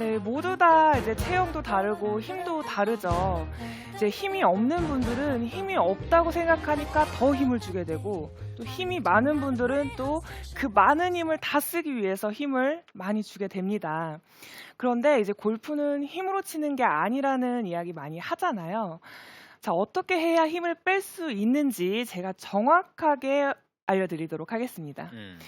네, 모두 다 이제 체형도 다르고 힘도 다르죠. 이제 힘이 없는 분들은 힘이 없다고 생각하니까 더 힘을 주게 되고 또 힘이 많은 분들은 또 그 많은 힘을 다 쓰기 위해서 힘을 많이 주게 됩니다. 그런데 이제 골프는 힘으로 치는 게 아니라는 이야기 많이 하잖아요. 자, 어떻게 해야 힘을 뺄 수 있는지 제가 정확하게 알려드리도록 하겠습니다. 음.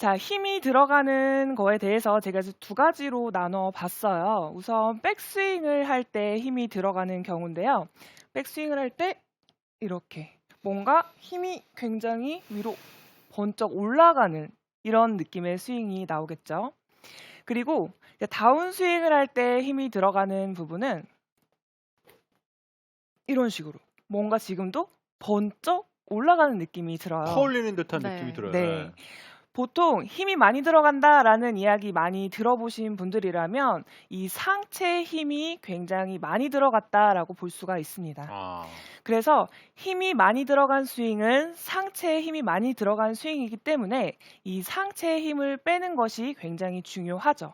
자, 힘이 들어가는 거에 대해서 제가 이제 두 가지로 나눠 봤어요. 우선 백스윙을 할 때 힘이 들어가는 경우인데요. 백스윙을 할 때 이렇게 뭔가 힘이 굉장히 위로 번쩍 올라가는 이런 느낌의 스윙이 나오겠죠. 그리고 다운스윙을 할 때 힘이 들어가는 부분은 이런 식으로 뭔가 지금도 번쩍 올라가는 느낌이 들어요. 퍼올리는 듯한 네. 느낌이 들어요. 네. 보통 힘이 많이 들어간다라는 이야기 많이 들어보신 분들이라면 이 상체의 힘이 굉장히 많이 들어갔다라고 볼 수가 있습니다. 아, 그래서 힘이 많이 들어간 스윙은 상체에 힘이 많이 들어간 스윙이기 때문에 이 상체의 힘을 빼는 것이 굉장히 중요하죠.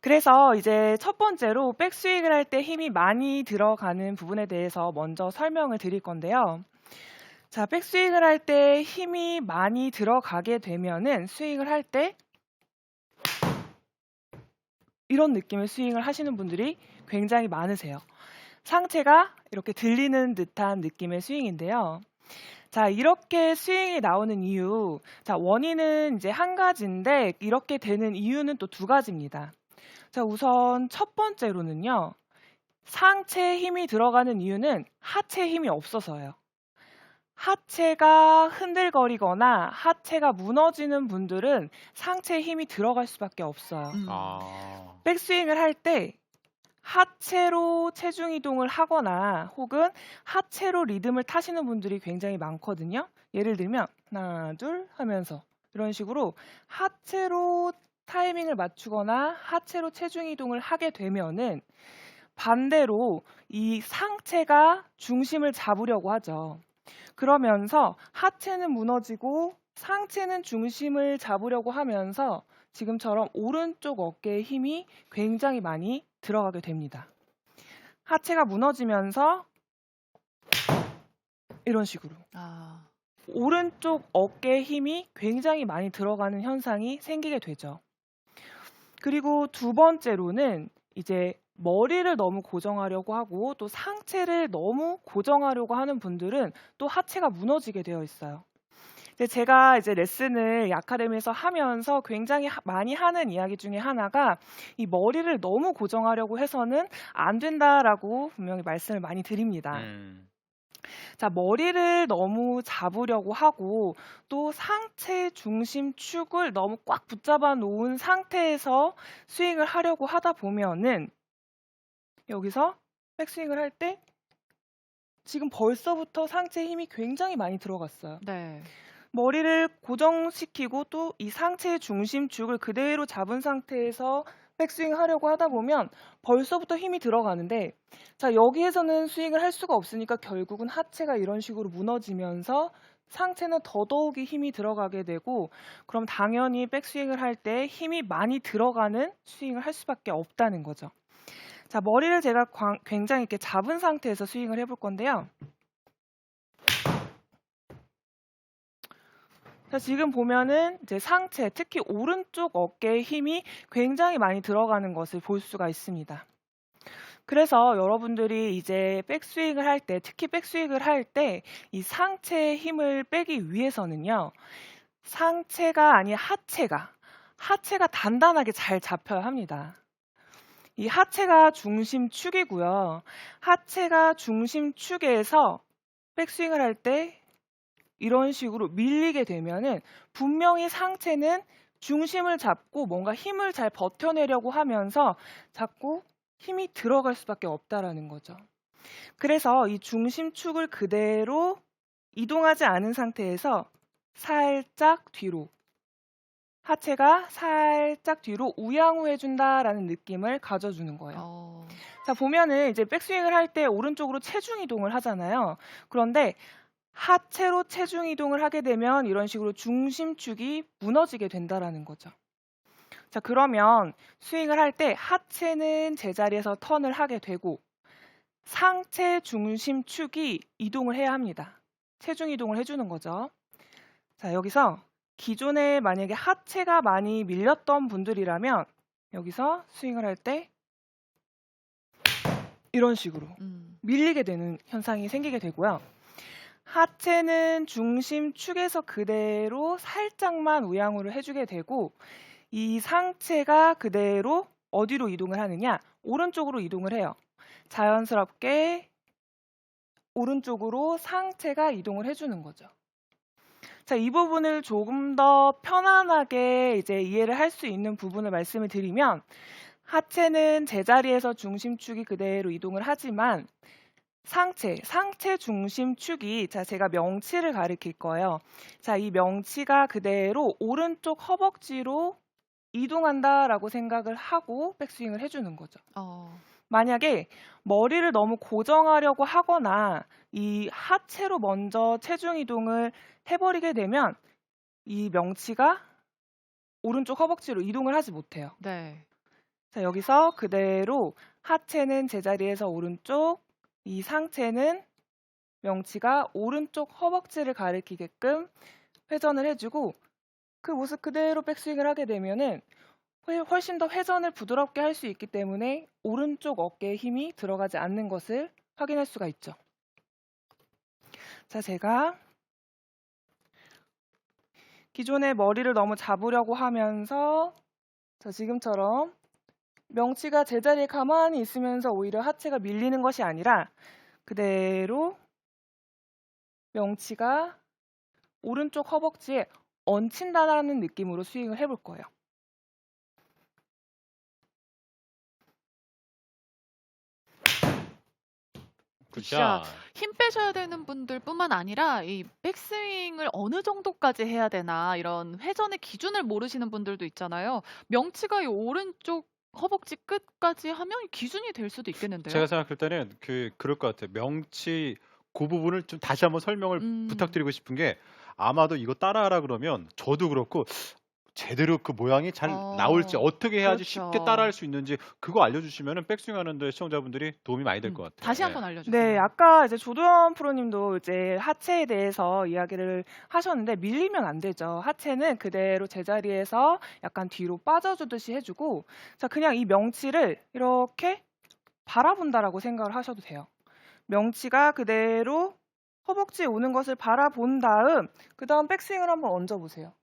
그래서 이제 첫 번째로 백스윙을 할 때 힘이 많이 들어가는 부분에 대해서 먼저 설명을 드릴 건데요. 자, 백스윙을 할 때 힘이 많이 들어가게 되면은 스윙을 할 때 이런 느낌의 스윙을 하시는 분들이 굉장히 많으세요. 상체가 이렇게 들리는 듯한 느낌의 스윙인데요. 자, 이렇게 스윙이 나오는 이유. 자, 원인은 이제 한 가지인데 이렇게 되는 이유는 또 두 가지입니다. 자, 우선 첫 번째로는요. 상체에 힘이 들어가는 이유는 하체에 힘이 없어서예요. 하체가 흔들거리거나 하체가 무너지는 분들은 상체에 힘이 들어갈 수밖에 없어요. 음. 아, 백스윙을 할 때 하체로 체중 이동을 하거나 혹은 하체로 리듬을 타시는 분들이 굉장히 많거든요. 예를 들면 하나 둘 하면서 이런 식으로 하체로 타이밍을 맞추거나 하체로 체중 이동을 하게 되면은 반대로 이 상체가 중심을 잡으려고 하죠. 그러면서 하체는 무너지고 상체는 중심을 잡으려고 하면서 지금처럼 오른쪽 어깨에 힘이 굉장히 많이 들어가게 됩니다. 하체가 무너지면서 이런 식으로 아, 오른쪽 어깨에 힘이 굉장히 많이 들어가는 현상이 생기게 되죠. 그리고 두 번째로는 이제 머리를 너무 고정하려고 하고 또 상체를 너무 고정하려고 하는 분들은 또 하체가 무너지게 되어 있어요. 제가 이제 레슨을 아카데미에서 하면서 굉장히 하- 많이 하는 이야기 중에 하나가 이 머리를 너무 고정하려고 해서는 안 된다라고 분명히 말씀을 많이 드립니다. 음. 자, 머리를 너무 잡으려고 하고 또 상체 중심 축을 너무 꽉 붙잡아 놓은 상태에서 스윙을 하려고 하다 보면은 여기서 백스윙을 할 때 지금 벌써부터 상체 힘이 굉장히 많이 들어갔어요. 네. 머리를 고정시키고 또 이 상체의 중심축을 그대로 잡은 상태에서 백스윙 하려고 하다 보면 벌써부터 힘이 들어가는데 자 여기에서는 스윙을 할 수가 없으니까 결국은 하체가 이런 식으로 무너지면서 상체는 더더욱이 힘이 들어가게 되고 그럼 당연히 백스윙을 할 때 힘이 많이 들어가는 스윙을 할 수밖에 없다는 거죠. 자 머리를 제가 광- 굉장히 이렇게 잡은 상태에서 스윙을 해볼 건데요. 자, 지금 보면은 이제 상체, 특히 오른쪽 어깨에 힘이 굉장히 많이 들어가는 것을 볼 수가 있습니다. 그래서 여러분들이 이제 백스윙을 할 때, 특히 백스윙을 할 때 이 상체의 힘을 빼기 위해서는요. 상체가 아닌 하체가, 하체가 단단하게 잘 잡혀야 합니다. 이 하체가 중심축이고요. 하체가 중심축에서 백스윙을 할 때 이런 식으로 밀리게 되면은 분명히 상체는 중심을 잡고 뭔가 힘을 잘 버텨내려고 하면서 자꾸 힘이 들어갈 수밖에 없다라는 거죠. 그래서 이 중심축을 그대로 이동하지 않은 상태에서 살짝 뒤로 하체가 살짝 뒤로 우양우 해준다라는 느낌을 가져주는 거예요. 어, 자, 보면은 이제 백스윙을 할 때 오른쪽으로 체중 이동을 하잖아요. 그런데 하체로 체중 이동을 하게 되면 이런 식으로 중심축이 무너지게 된다라는 거죠. 자, 그러면 스윙을 할 때 하체는 제자리에서 턴을 하게 되고 상체 중심 축이 이동을 해야 합니다. 체중 이동을 해주는 거죠. 자, 여기서 기존에 만약에 하체가 많이 밀렸던 분들이라면 여기서 스윙을 할 때 이런 식으로 음. 밀리게 되는 현상이 생기게 되고요. 하체는 중심 축에서 그대로 살짝만 우양우를 해주게 되고 이 상체가 그대로 어디로 이동을 하느냐? 오른쪽으로 이동을 해요. 자연스럽게 오른쪽으로 상체가 이동을 해주는 거죠. 자, 이 부분을 조금 더 편안하게 이제 이해를 할 수 있는 부분을 말씀을 드리면 하체는 제자리에서 중심축이 그대로 이동을 하지만 상체, 상체 중심축이 자 제가 명치를 가리킬 거예요. 자, 이 명치가 그대로 오른쪽 허벅지로 이동한다라고 생각을 하고 백스윙을 해주는 거죠. 어. 만약에 머리를 너무 고정하려고 하거나 이 하체로 먼저 체중 이동을 해버리게 되면 이 명치가 오른쪽 허벅지로 이동을 하지 못해요. 네. 자, 여기서 그대로 하체는 제자리에서 오른쪽, 이 상체는 명치가 오른쪽 허벅지를 가리키게끔 회전을 해주고 그 모습 그대로 백스윙을 하게 되면은 훨- 훨씬 더 회전을 부드럽게 할 수 있기 때문에 오른쪽 어깨에 힘이 들어가지 않는 것을 확인할 수가 있죠. 자, 제가 기존에 머리를 너무 잡으려고 하면서 자, 지금처럼 명치가 제자리에 가만히 있으면서 오히려 하체가 밀리는 것이 아니라 그대로 명치가 오른쪽 허벅지에 얹힌다라는 느낌으로 스윙을 해볼 거예요. 굿샷. 힘 빼셔야 되는 분들뿐만 아니라 이 백스윙을 어느 정도까지 해야 되나 이런 회전의 기준을 모르시는 분들도 있잖아요. 명치가 이 오른쪽 허벅지 끝까지 하면 기준이 될 수도 있겠는데요. 제가 생각할 때는 그 그럴 것 같아요. 명치 그 부분을 좀 다시 한번 설명을 음. 부탁드리고 싶은 게 아마도 이거 따라하라 그러면 저도 그렇고 제대로 그 모양이 잘 어, 나올지 어떻게 해야지 그렇죠. 쉽게 따라할 수 있는지 그거 알려주시면은 백스윙 하는데 시청자분들이 도움이 많이 될 음, 것 같아요. 다시 네. 한번 알려주세요. 네, 아까 이제 조도현 프로님도 이제 하체에 대해서 이야기를 하셨는데 밀리면 안 되죠. 하체는 그대로 제자리에서 약간 뒤로 빠져주듯이 해주고, 자 그냥 이 명치를 이렇게 바라본다라고 생각을 하셔도 돼요. 명치가 그대로 허벅지에 오는 것을 바라본 다음, 그 다음 백스윙을 한번 얹어보세요.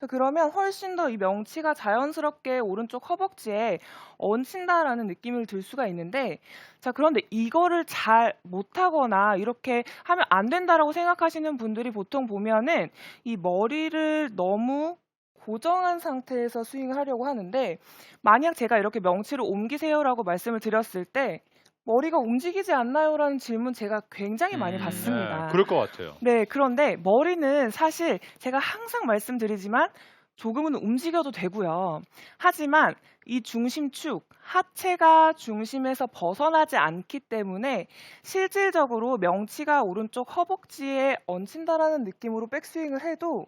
자, 그러면 훨씬 더 이 명치가 자연스럽게 오른쪽 허벅지에 얹힌다라는 느낌을 들 수가 있는데, 자, 그런데 이거를 잘 못하거나 이렇게 하면 안 된다라고 생각하시는 분들이 보통 보면은 이 머리를 너무 고정한 상태에서 스윙을 하려고 하는데, 만약 제가 이렇게 명치를 옮기세요라고 말씀을 드렸을 때, 머리가 움직이지 않나요? 라는 질문 제가 굉장히 많이 음, 받습니다. 네, 그럴 것 같아요. 네, 그런데 머리는 사실 제가 항상 말씀드리지만 조금은 움직여도 되고요. 하지만 이 중심축, 하체가 중심에서 벗어나지 않기 때문에 실질적으로 명치가 오른쪽 허벅지에 얹힌다라는 느낌으로 백스윙을 해도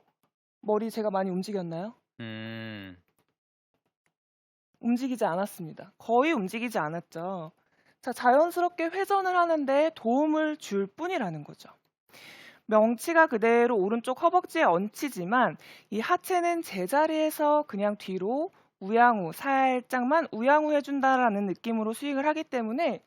머리 제가 많이 움직였나요? 음, 움직이지 않았습니다. 거의 움직이지 않았죠. 자, 자연스럽게 회전을 하는데 도움을 줄 뿐이라는 거죠. 명치가 그대로 오른쪽 허벅지에 얹히지만 이 하체는 제자리에서 그냥 뒤로 우양우, 살짝만 우양우 해준다라는 느낌으로 스윙을 하기 때문에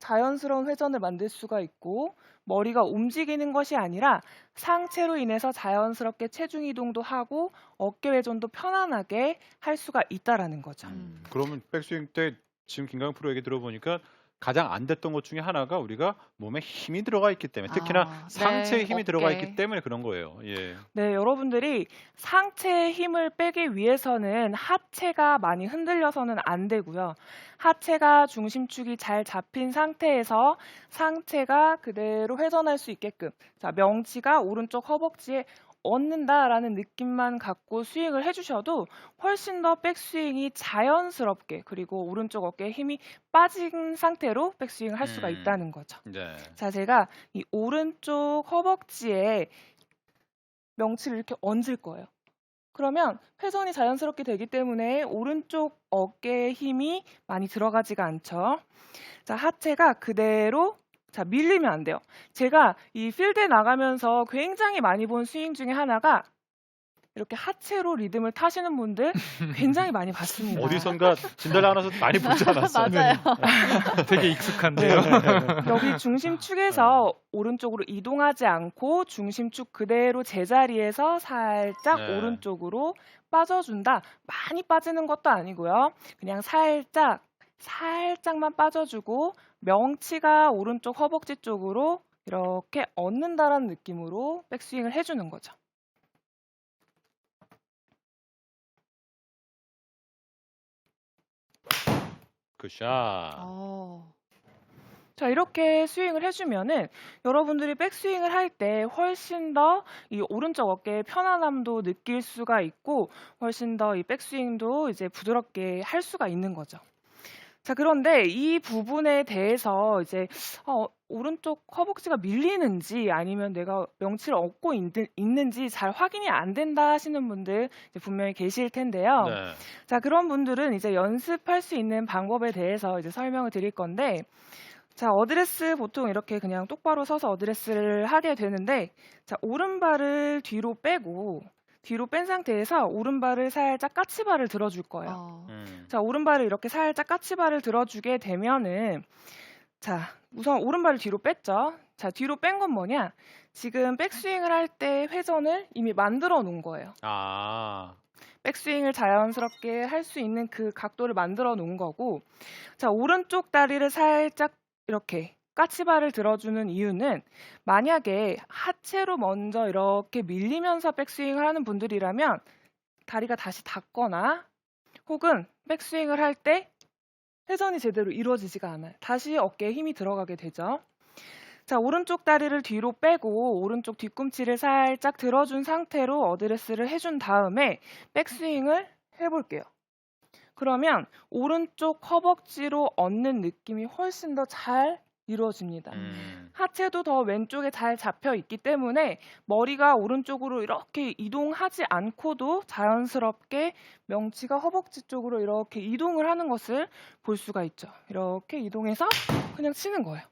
자연스러운 회전을 만들 수가 있고 머리가 움직이는 것이 아니라 상체로 인해서 자연스럽게 체중 이동도 하고 어깨 회전도 편안하게 할 수가 있다라는 거죠. 음. 그러면 백스윙 때 지금 김강현 프로 얘기 들어보니까 가장 안 됐던 것 중에 하나가 우리가 몸에 힘이 들어가 있기 때문에 특히나 아, 상체에 네, 힘이 들어가 어깨. 있기 때문에 그런 거예요. 예. 네, 여러분들이 상체의 힘을 빼기 위해서는 하체가 많이 흔들려서는 안 되고요. 하체가 중심축이 잘 잡힌 상태에서 상체가 그대로 회전할 수 있게끔 자, 명치가 오른쪽 허벅지에 얹는다라는 느낌만 갖고 스윙을 해주셔도 훨씬 더 백스윙이 자연스럽게 그리고 오른쪽 어깨에 힘이 빠진 상태로 백스윙을 할 수가 음. 있다는 거죠. 네. 자, 제가 이 오른쪽 허벅지에 명치를 이렇게 얹을 거예요. 그러면 회전이 자연스럽게 되기 때문에 오른쪽 어깨에 힘이 많이 들어가지가 않죠. 자, 하체가 그대로 자, 밀리면 안 돼요. 제가 이 필드에 나가면서 굉장히 많이 본 스윙 중에 하나가 이렇게 하체로 리듬을 타시는 분들 굉장히 많이 봤습니다. 어디선가 진달 아나운서 많이 보지 않았어요? 맞아요. 되게 익숙한데요. 여기 중심축에서 오른쪽으로 이동하지 않고 중심축 그대로 제자리에서 살짝 네. 오른쪽으로 빠져준다. 많이 빠지는 것도 아니고요. 그냥 살짝 살짝만 빠져주고 명치가 오른쪽 허벅지 쪽으로 이렇게 얻는다라는 느낌으로 백스윙을 해주는 거죠. 굿샷. 어. 자, 이렇게 스윙을 해주면은 여러분들이 백스윙을 할 때 훨씬 더 이 오른쪽 어깨의 편안함도 느낄 수가 있고 훨씬 더 이 백스윙도 이제 부드럽게 할 수가 있는 거죠. 자, 그런데 이 부분에 대해서 이제 어, 오른쪽 허벅지가 밀리는지 아니면 내가 명치를 얻고 있는, 있는 지 잘 확인이 안 된다 하시는 분들 분명히 계실 텐데요. 네. 자, 그런 분들은 이제 연습할 수 있는 방법에 대해서 이제 설명을 드릴 건데, 자, 어드레스 보통 이렇게 그냥 똑바로 서서 어드레스를 하게 되는데, 자, 오른발을 뒤로 빼고, 뒤로 뺀 상태에서 오른발을 살짝 까치발을 들어줄 거예요. 어. 음. 자, 오른발을 이렇게 살짝 까치발을 들어주게 되면은, 자, 우선 오른발을 뒤로 뺐죠. 자, 뒤로 뺀 건 뭐냐? 지금 백스윙을 할 때 회전을 이미 만들어 놓은 거예요. 아. 백스윙을 자연스럽게 할 수 있는 그 각도를 만들어 놓은 거고 자 오른쪽 다리를 살짝 이렇게 까치발을 들어주는 이유는 만약에 하체로 먼저 이렇게 밀리면서 백스윙을 하는 분들이라면 다리가 다시 닿거나 혹은 백스윙을 할 때 회전이 제대로 이루어지지가 않아요. 다시 어깨에 힘이 들어가게 되죠. 자, 오른쪽 다리를 뒤로 빼고 오른쪽 뒤꿈치를 살짝 들어준 상태로 어드레스를 해준 다음에 백스윙을 해볼게요. 그러면 오른쪽 허벅지로 얻는 느낌이 훨씬 더 잘 이루어집니다. 음. 하체도 더 왼쪽에 잘 잡혀 있기 때문에 머리가 오른쪽으로 이렇게 이동하지 않고도 자연스럽게 명치가 허벅지 쪽으로 이렇게 이동을 하는 것을 볼 수가 있죠. 이렇게 이동해서 그냥 치는 거예요.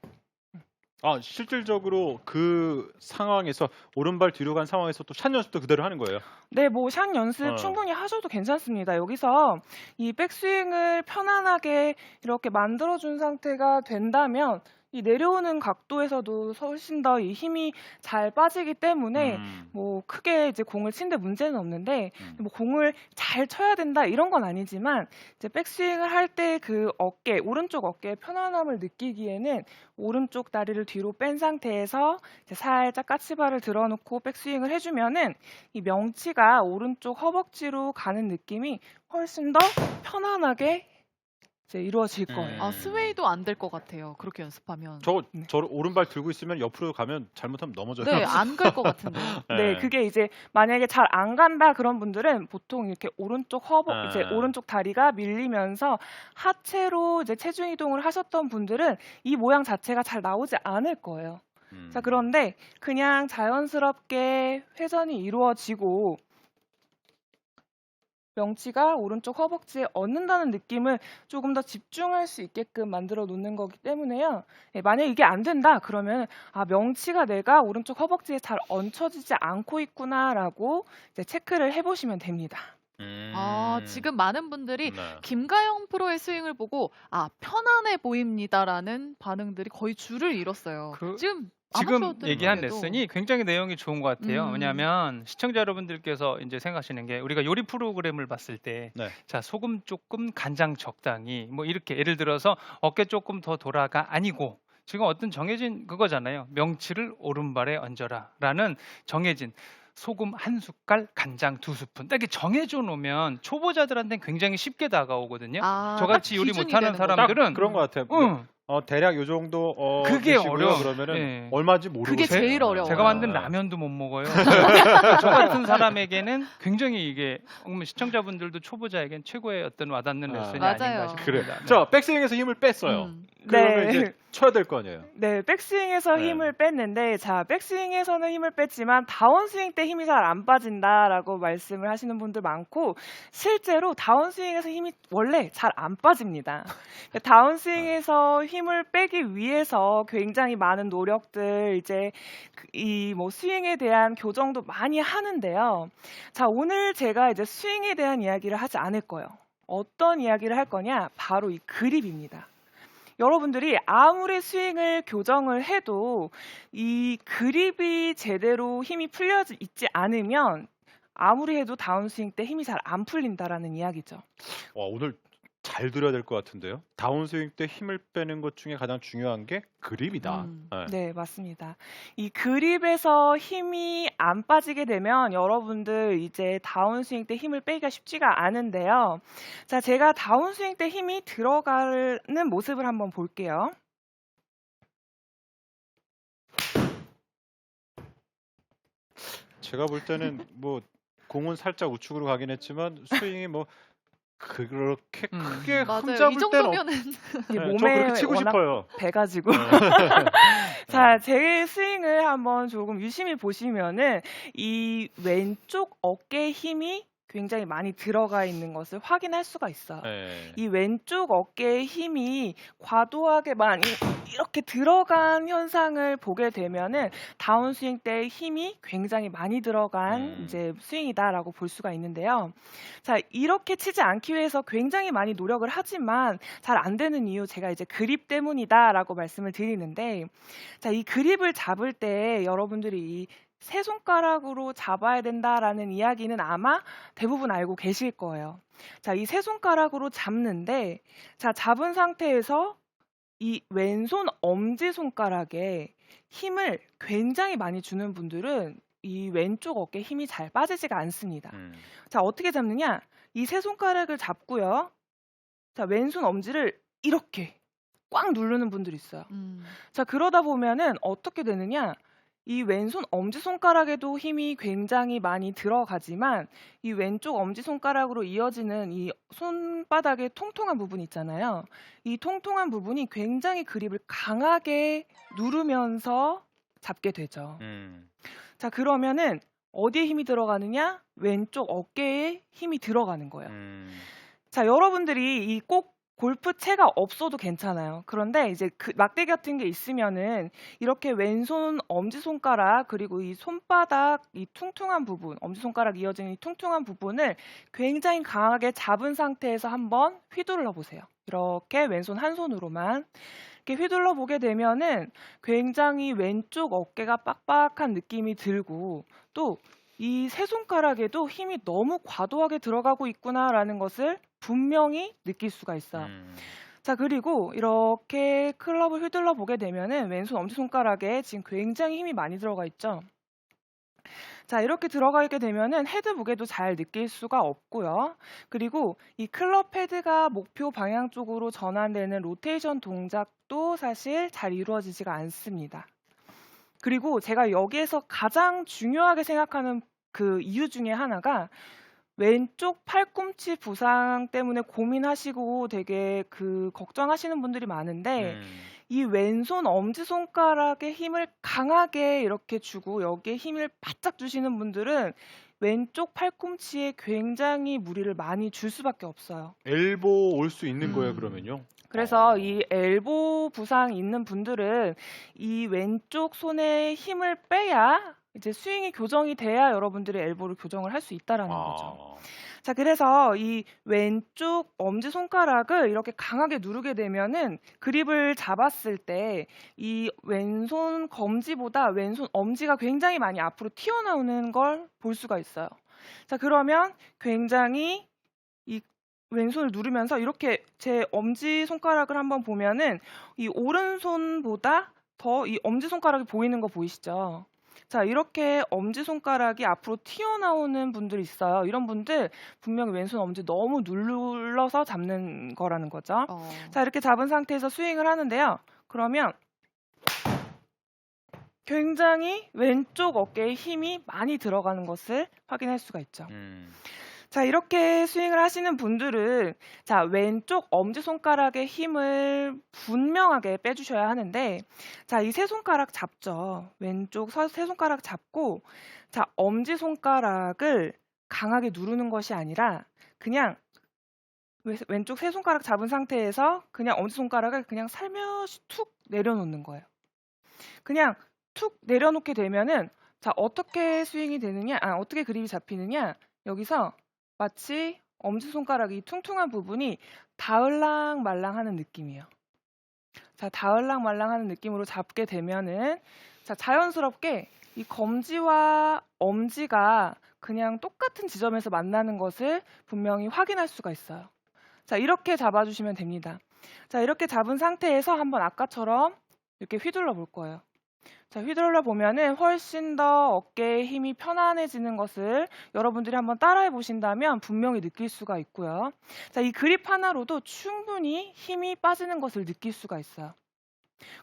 아, 실질적으로 그 상황에서 오른발 뒤로 간 상황에서 또 샷 연습도 그대로 하는 거예요. 네, 뭐 샷 연습 어. 충분히 하셔도 괜찮습니다. 여기서 이 백스윙을 편안하게 이렇게 만들어준 상태가 된다면 이 내려오는 각도에서도 훨씬 더 이 힘이 잘 빠지기 때문에 음. 뭐 크게 이제 공을 친데 문제는 없는데 음. 뭐 공을 잘 쳐야 된다 이런 건 아니지만 이제 백스윙을 할 때 그 어깨 오른쪽 어깨의 편안함을 느끼기에는 오른쪽 다리를 뒤로 뺀 상태에서 이제 살짝 까치발을 들어놓고 백스윙을 해주면은 이 명치가 오른쪽 허벅지로 가는 느낌이 훨씬 더 편안하게 이제 이루어질 음. 거예요. 아, 스웨이도 안 될 것 같아요. 그렇게 연습하면. 저, 네. 저 오른발 들고 있으면 옆으로 가면 잘못하면 넘어져요. 네, 안 갈 것 같은데. 네, 그게 이제 만약에 잘 안 간다 그런 분들은 보통 이렇게 오른쪽 허벅 아. 이제 오른쪽 다리가 밀리면서 하체로 이제 체중 이동을 하셨던 분들은 이 모양 자체가 잘 나오지 않을 거예요. 음. 자, 그런데 그냥 자연스럽게 회전이 이루어지고 명치가 오른쪽 허벅지에 얻는다는 느낌을 조금 더 집중할 수 있게끔 만들어 놓는 거기 때문에요. 예, 만약 이게 안 된다 그러면 아 명치가 내가 오른쪽 허벅지에 잘 얹혀지지 않고 있구나라고 이제 체크를 해보시면 됩니다. 음. 아, 지금 많은 분들이 네. 김가영 프로의 스윙을 보고 아, 편안해 보입니다라는 반응들이 거의 줄을 잃었어요. 그- 지금 지금 얘기한 그래도 레슨이 굉장히 내용이 좋은 것 같아요. 음. 왜냐하면 시청자 여러분들께서 이제 생각하시는 게 우리가 요리 프로그램을 봤을 때, 네. 자 소금 조금, 간장 적당히, 뭐 이렇게 예를 들어서 어깨 조금 더 돌아가 아니고 지금 어떤 정해진 그거잖아요. 명치를 오른발에 얹어라라는 정해진. 소금 한 숟갈, 간장 두 스푼. 이렇게 정해져 놓으면 초보자들한테는 굉장히 쉽게 다가오거든요. 아, 저같이 딱 요리 못하는 딱. 사람들은 그런 것 같아요. 응. 어, 대략 요 정도 어, 그게 드시고요. 어려워. 그러면은 예. 얼마인지 모르고 그게. 제일 어려워요. 제가 만든 네. 라면도 못 먹어요. 저 같은 사람에게는 굉장히 이게 음, 시청자분들도 초보자에겐 최고의 어떤 와닿는 아. 레슨이 맞아요. 아닌가 싶습니다. 그래. 네. 자, 백스윙에서 힘을 뺐어요. 음. 그러면 네. 이제 쳐야 될 거 아니에요. 네, 백스윙에서 네. 힘을 뺐는데, 자, 백스윙에서는 힘을 뺐지만, 다운스윙 때 힘이 잘 안 빠진다라고 말씀을 하시는 분들 많고, 실제로 다운스윙에서 힘이 원래 잘 안 빠집니다. 그러니까 다운스윙에서 힘을 빼기 위해서 굉장히 많은 노력들, 이제, 이 뭐 스윙에 대한 교정도 많이 하는데요. 자, 오늘 제가 이제 스윙에 대한 이야기를 하지 않을 거예요. 어떤 이야기를 할 거냐? 바로 이 그립입니다. 여러분들이 아무리 스윙을 교정을 해도 이 그립이 제대로 힘이 풀려 있지 않으면 아무리 해도 다운스윙 때 힘이 잘 안 풀린다라는 이야기죠. 와, 오늘 잘 들어야 될 것 같은데요. 다운스윙 때 힘을 빼는 것 중에 가장 중요한 게 그립이다. 음. 네. 네, 맞습니다. 이 그립에서 힘이 안 빠지게 되면 여러분들 이제 다운스윙 때 힘을 빼기가 쉽지가 않은데요. 자, 제가 다운스윙 때 힘이 들어가는 모습을 한번 볼게요. 제가 볼 때는 뭐 공은 살짝 우측으로 가긴 했지만 스윙이 뭐 그렇게 음. 크게 맞아요. 흠잡을 이 때는 없... 정도면은 이 네, 저 몸에 그렇게 치고 워낙 싶어요. 배가지고. 네. 자, 제 스윙을 한번 조금 유심히 보시면은 이 왼쪽 어깨 힘이 굉장히 많이 들어가 있는 것을 확인할 수가 있어요. 네. 이 왼쪽 어깨의 힘이 과도하게 많이 이렇게 들어간 현상을 보게 되면은 다운 스윙 때 힘이 굉장히 많이 들어간 음. 이제 스윙이다라고 볼 수가 있는데요. 자, 이렇게 치지 않기 위해서 굉장히 많이 노력을 하지만 잘 안 되는 이유 제가 이제 그립 때문이다라고 말씀을 드리는데 자, 이 그립을 잡을 때 여러분들이 이 세 손가락으로 잡아야 된다라는 이야기는 아마 대부분 알고 계실 거예요. 자, 이 세 손가락으로 잡는데, 자, 잡은 상태에서 이 왼손 엄지 손가락에 힘을 굉장히 많이 주는 분들은 이 왼쪽 어깨 힘이 잘 빠지지가 않습니다. 음. 자, 어떻게 잡느냐? 이 세 손가락을 잡고요. 자, 왼손 엄지를 이렇게 꽉 누르는 분들이 있어요. 음. 자, 그러다 보면은 어떻게 되느냐? 이 왼손 엄지손가락에도 힘이 굉장히 많이 들어가지만 이 왼쪽 엄지손가락으로 이어지는 이 손바닥의 통통한 부분 있잖아요. 이 통통한 부분이 굉장히 그립을 강하게 누르면서 잡게 되죠. 음. 자, 그러면은 어디에 힘이 들어가느냐? 왼쪽 어깨에 힘이 들어가는 거예요. 음. 자, 여러분들이 이 꼭 골프채가 없어도 괜찮아요. 그런데 이제 그 막대기 같은 게 있으면은 이렇게 왼손 엄지손가락 그리고 이 손바닥 이 퉁퉁한 부분, 엄지손가락 이어지는 이 퉁퉁한 부분을 굉장히 강하게 잡은 상태에서 한번 휘둘러 보세요. 이렇게 왼손 한 손으로만 이렇게 휘둘러 보게 되면은 굉장히 왼쪽 어깨가 빡빡한 느낌이 들고 또 이 세 손가락에도 힘이 너무 과도하게 들어가고 있구나라는 것을 분명히 느낄 수가 있어요. 음. 자, 그리고 이렇게 클럽을 휘둘러 보게 되면은 왼손 엄지손가락에 지금 굉장히 힘이 많이 들어가 있죠. 자, 이렇게 들어가 있게 되면은 헤드 무게도 잘 느낄 수가 없고요. 그리고 이 클럽 헤드가 목표 방향 쪽으로 전환되는 로테이션 동작도 사실 잘 이루어지지가 않습니다. 그리고 제가 여기에서 가장 중요하게 생각하는 그 이유 중에 하나가 왼쪽 팔꿈치 부상 때문에 고민하시고 되게 그 걱정하시는 분들이 많은데 음. 이 왼손 엄지 손가락에 힘을 강하게 이렇게 주고 여기에 힘을 바짝 주시는 분들은 왼쪽 팔꿈치에 굉장히 무리를 많이 줄 수밖에 없어요. 엘보 올 수 있는 거예요, 음. 그러면요? 그래서 어. 이 엘보 부상 있는 분들은 이 왼쪽 손에 힘을 빼야 이제 스윙이 교정이 돼야 여러분들이 엘보를 교정을 할 수 있다라는 거죠. 아. 자, 그래서 이 왼쪽 엄지 손가락을 이렇게 강하게 누르게 되면은 그립을 잡았을 때 이 왼손 검지보다 왼손 엄지가 굉장히 많이 앞으로 튀어나오는 걸 볼 수가 있어요. 자, 그러면 굉장히 이 왼손을 누르면서 이렇게 제 엄지 손가락을 한번 보면은 이 오른손보다 더 이 엄지 손가락이 보이는 거 보이시죠? 자, 이렇게 엄지손가락이 앞으로 튀어나오는 분들이 있어요. 이런 분들 분명히 왼손 엄지 너무 눌러서 잡는 거라는 거죠. 어. 자, 이렇게 잡은 상태에서 스윙을 하는데요. 그러면 굉장히 왼쪽 어깨에 힘이 많이 들어가는 것을 확인할 수가 있죠. 음. 자, 이렇게 스윙을 하시는 분들은 자, 왼쪽 엄지손가락의 힘을 분명하게 빼주셔야 하는데 자, 이 세 손가락 잡죠. 왼쪽 서- 세 손가락 잡고 자, 엄지손가락을 강하게 누르는 것이 아니라 그냥 왼- 왼쪽 세 손가락 잡은 상태에서 그냥 엄지손가락을 그냥 살며시 툭 내려놓는 거예요. 그냥 툭 내려놓게 되면은 자, 어떻게 스윙이 되느냐? 아, 어떻게 그립이 잡히느냐? 여기서 마치 엄지손가락 이 퉁퉁한 부분이 닿을랑 말랑하는 느낌이에요. 자, 닿을랑 말랑하는 느낌으로 잡게 되면은 자, 자연스럽게 이 검지와 엄지가 그냥 똑같은 지점에서 만나는 것을 분명히 확인할 수가 있어요. 자, 이렇게 잡아주시면 됩니다. 자, 이렇게 잡은 상태에서 한번 아까처럼 이렇게 휘둘러 볼 거예요. 자, 휘둘러 보면은 훨씬 더 어깨에 힘이 편안해지는 것을 여러분들이 한번 따라해 보신다면 분명히 느낄 수가 있고요. 자, 이 그립 하나로도 충분히 힘이 빠지는 것을 느낄 수가 있어요.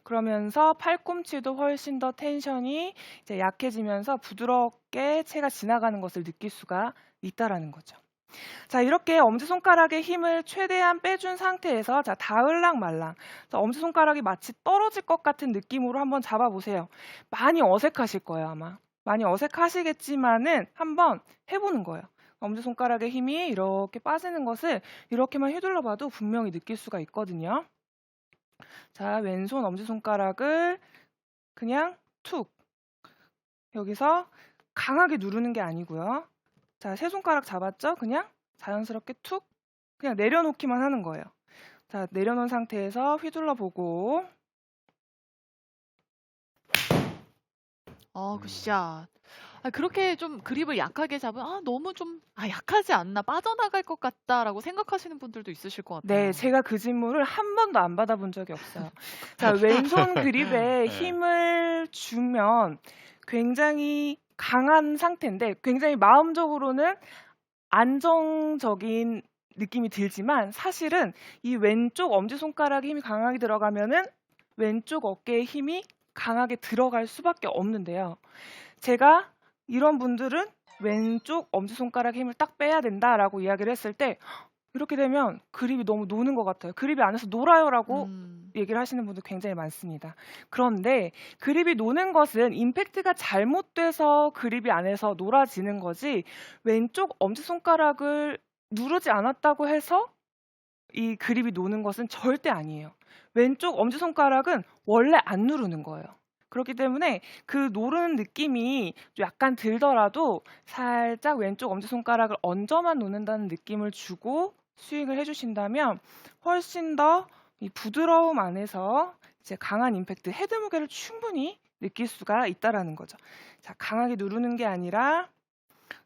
그러면서 팔꿈치도 훨씬 더 텐션이 이제 약해지면서 부드럽게 채가 지나가는 것을 느낄 수가 있다라는 거죠. 자, 이렇게 엄지손가락의 힘을 최대한 빼준 상태에서 자, 닿을랑 말랑. 자, 엄지손가락이 마치 떨어질 것 같은 느낌으로 한번 잡아보세요. 많이 어색하실 거예요, 아마. 많이 어색하시겠지만은 한번 해보는 거예요. 엄지손가락의 힘이 이렇게 빠지는 것을 이렇게만 휘둘러 봐도 분명히 느낄 수가 있거든요. 자, 왼손 엄지손가락을 그냥 툭. 여기서 강하게 누르는 게 아니고요. 자, 세 손가락 잡았죠? 그냥 자연스럽게 툭. 그냥 내려놓기만 하는 거예요. 자, 내려놓은 상태에서 휘둘러 보고. 아, 음. 굿샷. 아, 그렇게 좀 그립을 약하게 잡은 아, 너무 좀 아, 약하지 않나 빠져나갈 것 같다라고 생각하시는 분들도 있으실 것 같아요. 네, 제가 그 질문을 한 번도 안 받아본 적이 없어요. 자, 왼손 그립에 네. 힘을 주면 굉장히 강한 상태인데 굉장히 마음적으로는 안정적인 느낌이 들지만 사실은 이 왼쪽 엄지손가락에 힘이 강하게 들어가면은 왼쪽 어깨에 힘이 강하게 들어갈 수밖에 없는데요. 제가 이런 분들은 왼쪽 엄지손가락에 힘을 딱 빼야 된다라고 이야기를 했을 때 이렇게 되면 그립이 너무 노는 것 같아요. 그립이 안에서 놀아요라고 음. 얘기를 하시는 분들 굉장히 많습니다. 그런데 그립이 노는 것은 임팩트가 잘못돼서 그립이 안에서 놀아지는 거지 왼쪽 엄지손가락을 누르지 않았다고 해서 이 그립이 노는 것은 절대 아니에요. 왼쪽 엄지손가락은 원래 안 누르는 거예요. 그렇기 때문에 그 노르는 느낌이 좀 약간 들더라도 살짝 왼쪽 엄지손가락을 얹어만 놓는다는 느낌을 주고 스윙을 해주신다면 훨씬 더 이 부드러움 안에서 이제 강한 임팩트, 헤드 무게를 충분히 느낄 수가 있다라는 거죠. 자, 강하게 누르는 게 아니라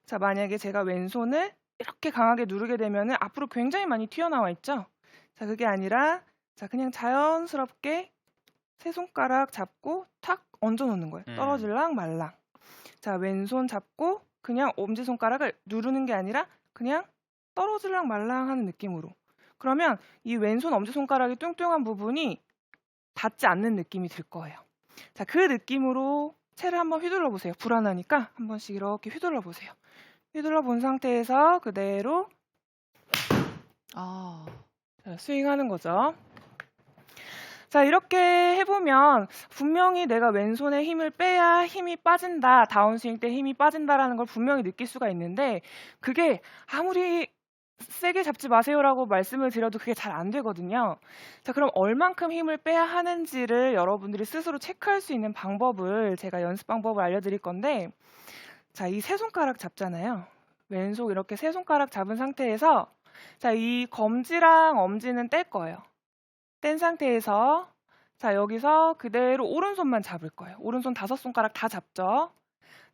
자, 만약에 제가 왼손을 이렇게 강하게 누르게 되면은 앞으로 굉장히 많이 튀어나와 있죠. 자, 그게 아니라 자, 그냥 자연스럽게 세 손가락 잡고 탁 얹어 놓는 거예요. 음. 떨어질랑 말랑. 자, 왼손 잡고 그냥 엄지 손가락을 누르는 게 아니라 그냥 떨어질랑 말랑 하는 느낌으로. 그러면 이 왼손 엄지손가락이 뚱뚱한 부분이 닿지 않는 느낌이 들 거예요. 자, 그 느낌으로 채를 한번 휘둘러 보세요. 불안하니까 한 번씩 이렇게 휘둘러 보세요. 휘둘러 본 상태에서 그대로 아. 자, 스윙하는 거죠. 자, 이렇게 해보면 분명히 내가 왼손에 힘을 빼야 힘이 빠진다, 다운스윙 때 힘이 빠진다라는 걸 분명히 느낄 수가 있는데 그게 아무리 세게 잡지 마세요라고 말씀을 드려도 그게 잘 안 되거든요. 자, 그럼 얼만큼 힘을 빼야 하는지를 여러분들이 스스로 체크할 수 있는 방법을 제가 연습 방법을 알려드릴 건데 자, 이 세 손가락 잡잖아요. 왼손 이렇게 세 손가락 잡은 상태에서 자, 이 검지랑 엄지는 뗄 거예요. 뗀 상태에서 자, 여기서 그대로 오른손만 잡을 거예요. 오른손 다섯 손가락 다 잡죠.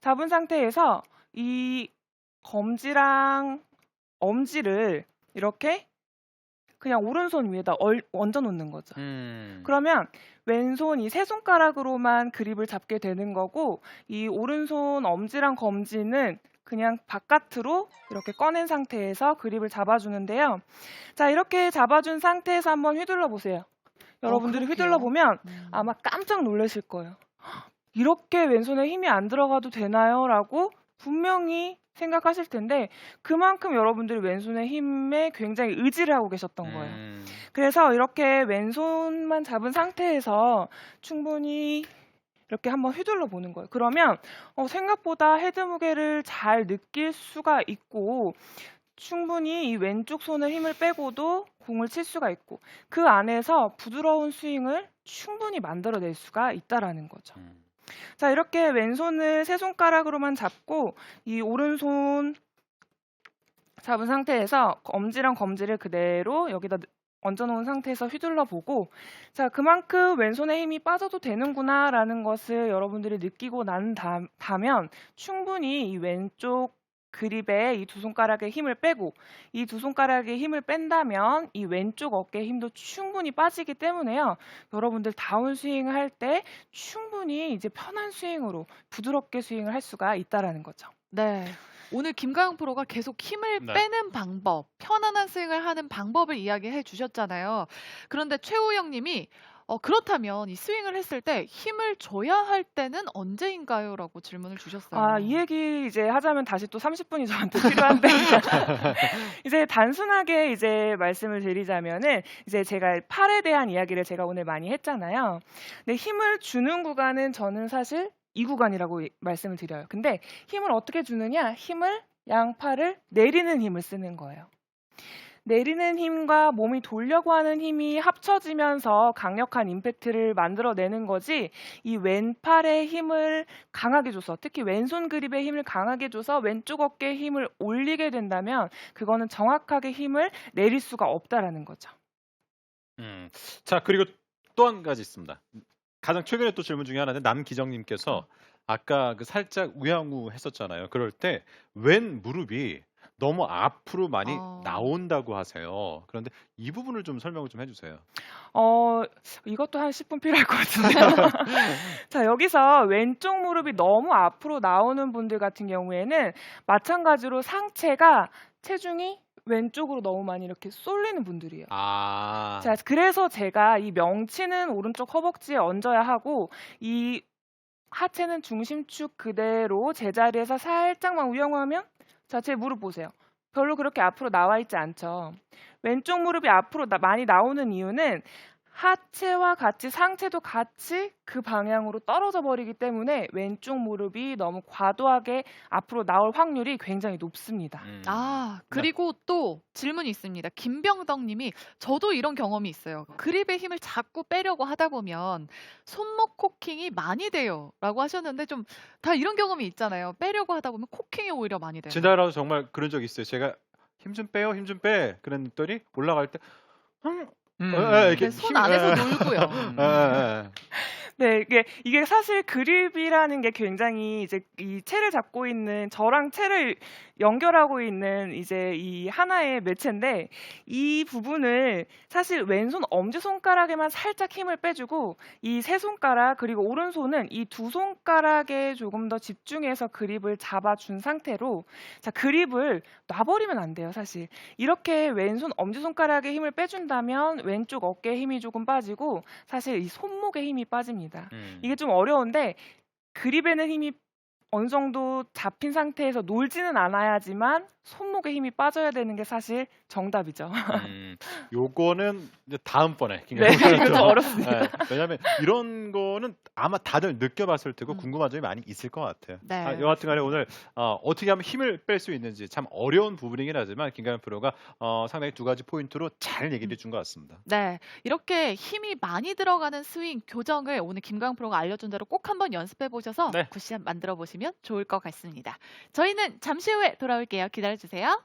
잡은 상태에서 이 검지랑 엄지를 이렇게 그냥 오른손 위에다 얼, 얹어 놓는 거죠. 음. 그러면 왼손 이 세 손가락으로만 그립을 잡게 되는 거고 이 오른손 엄지랑 검지는 그냥 바깥으로 이렇게 꺼낸 상태에서 그립을 잡아주는데요. 자 이렇게 잡아준 상태에서 한번 휘둘러 보세요. 여러분들이 그렇게요? 휘둘러 보면 음. 아마 깜짝 놀라실 거예요. 이렇게 왼손에 힘이 안 들어가도 되나요? 라고 분명히 생각하실 텐데 그만큼 여러분들이 왼손의 힘에 굉장히 의지를 하고 계셨던 거예요. 음. 그래서 이렇게 왼손만 잡은 상태에서 충분히 이렇게 한번 휘둘러 보는 거예요. 그러면 어, 생각보다 헤드 무게를 잘 느낄 수가 있고 충분히 이 왼쪽 손을 힘을 빼고도 공을 칠 수가 있고 그 안에서 부드러운 스윙을 충분히 만들어낼 수가 있다라는 거죠. 음. 자, 이렇게 왼손을 세 손가락으로만 잡고 이 오른손 잡은 상태에서 엄지랑 검지를 그대로 여기다 얹어놓은 상태에서 휘둘러 보고 자, 그만큼 왼손에 힘이 빠져도 되는구나라는 것을 여러분들이 느끼고 난 다, 다면 충분히 이 왼쪽 그립에 이 두 손가락의 힘을 빼고 이 두 손가락의 힘을 뺀다면 이 왼쪽 어깨 힘도 충분히 빠지기 때문에요. 여러분들 다운 스윙을 할때 충분히 이제 편한 스윙으로 부드럽게 스윙을 할 수가 있다라는 거죠. 네. 오늘 김가영 프로가 계속 힘을 네. 빼는 방법, 편안한 스윙을 하는 방법을 이야기해 주셨잖아요. 그런데 최우영 님이 어, 그렇다면 이 스윙을 했을 때 힘을 줘야 할 때는 언제인가요? 라고 질문을 주셨어요. 아, 이 얘기 이제 하자면 다시 또 30분이 저한테 필요한데 이제 단순하게 이제 말씀을 드리자면은 이제 제가 팔에 대한 이야기를 제가 오늘 많이 했잖아요. 근데 힘을 주는 구간은 저는 사실 이 구간이라고 이- 말씀을 드려요. 근데 힘을 어떻게 주느냐? 힘을 양팔을 내리는 힘을 쓰는 거예요. 내리는 힘과 몸이 돌려고 하는 힘이 합쳐지면서 강력한 임팩트를 만들어내는 거지 이 왼팔의 힘을 강하게 줘서 특히 왼손 그립의 힘을 강하게 줘서 왼쪽 어깨에 힘을 올리게 된다면 그거는 정확하게 힘을 내릴 수가 없다라는 거죠. 음. 자 그리고 또 한 가지 있습니다. 가장 최근에 또 질문 중에 하나는 남기정님께서 아까 그 살짝 우양우 했었잖아요. 그럴 때 왼 무릎이 너무 앞으로 많이 어. 나온다고 하세요. 그런데 이 부분을 좀 설명을 좀 해주세요. 어, 이것도 한 10분 필요할 것 같은데요. 자, 여기서 왼쪽 무릎이 너무 앞으로 나오는 분들 같은 경우에는 마찬가지로 상체가 체중이 왼쪽으로 너무 많이 이렇게 쏠리는 분들이에요. 아, 자, 그래서 제가 이 명치는 오른쪽 허벅지에 얹어야 하고 이 하체는 중심축 그대로 제자리에서 살짝만 우영하면 자, 제 무릎 보세요. 별로 그렇게 앞으로 나와 있지 않죠. 왼쪽 무릎이 앞으로 나- 많이 나오는 이유는 하체와 같이 상체도 같이 그 방향으로 떨어져 버리기 때문에 왼쪽 무릎이 너무 과도하게 앞으로 나올 확률이 굉장히 높습니다. 음. 아, 네. 그리고 또 질문이 있습니다. 김병덕 님이 저도 이런 경험이 있어요. 그립의 힘을 자꾸 빼려고 하다 보면 손목 코킹이 많이 돼요. 라고 하셨는데 좀 다 이런 경험이 있잖아요. 빼려고 하다 보면 코킹이 오히려 많이 돼요. 진짜로 정말 그런 적 있어요. 제가 힘 좀 빼요, 힘 좀 빼. 그랬더니 올라갈 때 음, 음. 어, 어, 이렇게 네, 손 힘- 안에서 예. 놀고요. 음. 네, 이게 이게 사실 그립이라는 게 굉장히 이제 이 채를 잡고 있는 저랑 채를 연결하고 있는 이제 이 하나의 매체인데 이 부분을 사실 왼손 엄지 손가락에만 살짝 힘을 빼주고 이 세 손가락 그리고 오른손은 이 두 손가락에 조금 더 집중해서 그립을 잡아준 상태로 자 그립을 놔버리면 안 돼요 사실 이렇게 왼손 엄지 손가락에 힘을 빼준다면 왼쪽 어깨에 힘이 조금 빠지고 사실 이 손목에 힘이 빠집니다. 음. 이게 좀 어려운데 그립에는 힘이 어느 정도 잡힌 상태에서 놀지는 않아야지만 손목에 힘이 빠져야 되는 게 사실 정답이죠. 음, 요거는 이제 다음번에 네, 이거 좀 어렵습니다. 네, 왜냐하면 이런 거는 아마 다들 느껴봤을 테고 음. 궁금한 점이 많이 있을 것 같아요. 네. 아, 여하튼간에 오늘 어, 떻게 하면 힘을 뺄 수 있는지 참 어려운 부분이긴 하지만 김가연 프로가 어, 상당히 두 가지 포인트로 잘 얘기를 해준 것 같습니다. 네, 이렇게 힘이 많이 들어가는 스윙 교정을 오늘 김강 프로가 알려준 대로 꼭 한번 연습해 보셔서 네. 굿샷 만들어 보시면 좋을 것 같습니다. 저희는 잠시 후에 돌아올게요. 기다려주세요.